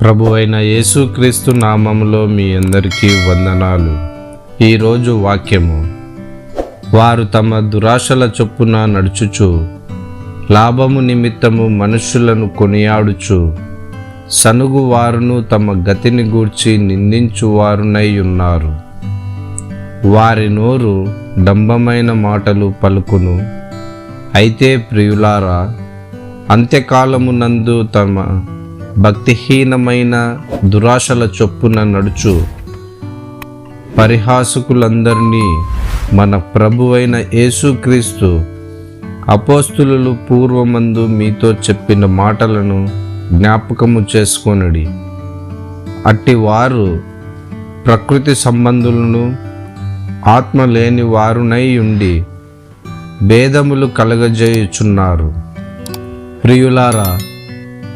ప్రభు అయిన యేసుక్రీస్తు నామములో మీ అందరికీ వందనాలు. ఈరోజు వాక్యము. వారు తమ దురాశల చొప్పున నడుచుచు లాభము నిమిత్తము మనుషులను కొనియాడుచు సనుగు వారును తమ గతిని గూర్చి నిందించువారునై ఉన్నారు. వారి నోరు డంబమైన మాటలు పలుకును. అయితే ప్రియులారా అంత్యకాలమునందు తమ భక్తిహీనమైన దురాశల చొప్పున నడుచు. పరిహాసకులందరినీ మన ప్రభువైన యేసుక్రీస్తు అపోస్తులు పూర్వమందు మీతో చెప్పిన మాటలను జ్ఞాపకము చేసుకొనడి. అట్టి వారు ప్రకృతి సంబంధులను ఆత్మ లేని వారునై ఉండి భేదములు కలగజేయుచున్నారు. ప్రియులారా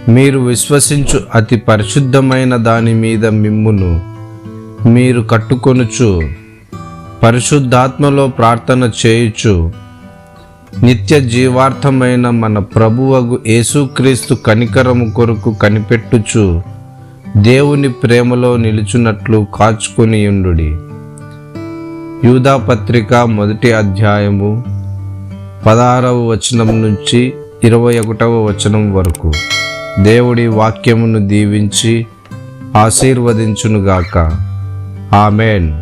మీరు విశ్వసించు అతి పరిశుద్ధమైన దాని మీద మిమ్మును. మీరు కట్టుకొనుచు పరిశుద్ధాత్మలో ప్రార్థన చేయుచు. నిత్య జీవార్థమైన మన ప్రభువగు యేసుక్రీస్తు కనికరము కొరకు కనిపెట్టుచు దేవుని ప్రేమలో నిలుచున్నట్లు కాచుకొని యూధాపత్రిక యూదా పత్రిక మొదటి అధ్యాయము పదహారవ వచనం నుంచి ఇరవై ఒకటవ వచనం వరకు. దేవుడి వాక్యమును దీవించి ఆశీర్వదించునుగాక. ఆమెన్.